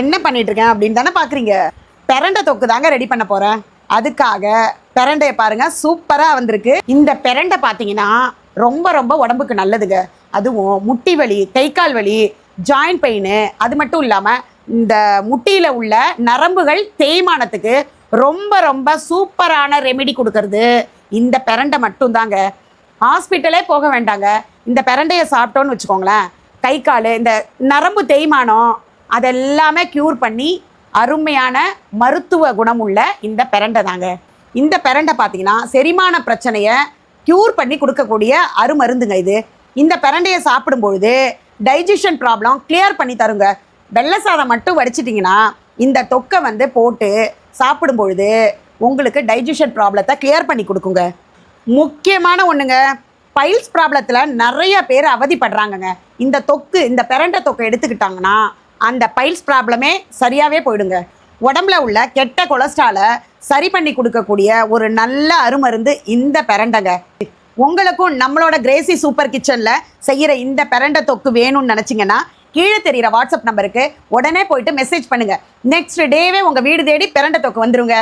என்ன பண்ணிட்டு இருக்கேன் அப்படின்னு தானே பார்க்குறீங்க பெரண்டை தொக்கு தாங்க ரெடி பண்ண போகிறேன் அதுக்காக பெரண்டையை பாருங்க சூப்பராக வந்திருக்கு. இந்த பெரண்டை பார்த்தீங்கன்னா ரொம்ப ரொம்ப உடம்புக்கு நல்லதுங்க. அதுவும் முட்டி வலி கை கால் வலி ஜாயிண்ட் பெயின் அது மட்டும் இல்லாமல் இந்த முட்டியில் உள்ள நரம்புகள் தேய்மானத்துக்கு ரொம்ப ரொம்ப சூப்பரான ரெமெடி கொடுக்கறது இந்த பெரண்டை மட்டும்தாங்க. ஹாஸ்பிட்டலே போக வேண்டாங்க. இந்த பெரண்டையை சாப்பிட்டோன்னு வச்சுக்கோங்களேன். கை கால் இந்த நரம்பு தேய்மானம் அதெல்லாமே க்யூர் பண்ணி அருமையான மருத்துவ குணம் உள்ள இந்த பெரண்டை தாங்க. இந்த பெரண்டை பார்த்தீங்கன்னா செரிமான பிரச்சனையை க்யூர் பண்ணி கொடுக்கக்கூடிய அருமருந்துங்க இது. இந்த பெரண்டையை சாப்பிடும்பொழுது டைஜஷன் ப்ராப்ளம் கிளியர் பண்ணி தருங்க. வெள்ளை சாதம் மட்டும் வடிச்சிட்டிங்கன்னா இந்த தொக்கை வந்து போட்டு சாப்பிடும்பொழுது உங்களுக்கு டைஜஷன் ப்ராப்ளத்தை கிளியர் பண்ணி கொடுக்குங்க. முக்கியமான ஒன்றுங்க பைல்ஸ் ப்ராப்ளத்தில் நிறைய பேர் அவதிப்படுறாங்கங்க. இந்த தொக்கு இந்த பெரண்டை தொக்கை எடுத்துக்கிட்டாங்கன்னா அந்த பைல்ஸ் ப்ராப்ளமே சரியாகவே போயிடுங்க. உடம்புல உள்ள கெட்ட கொலஸ்ட்ராலை சரி பண்ணி கொடுக்கக்கூடிய ஒரு நல்ல அருமருந்து இந்த பெரண்டைங்க. உங்களுக்கும் நம்மளோட கிரேசி சூப்பர் கிச்சனில் செய்கிற இந்த பெரண்டை தொக்கு வேணும்னு நினச்சிங்கன்னா கீழே தெரிகிற வாட்ஸ்அப் நம்பருக்கு உடனே போயிட்டு மெசேஜ் பண்ணுங்கள் நெக்ஸ்ட் டேவே உங்கள் வீடு தேடி பெரண்டை தொக்கு வந்துருங்க.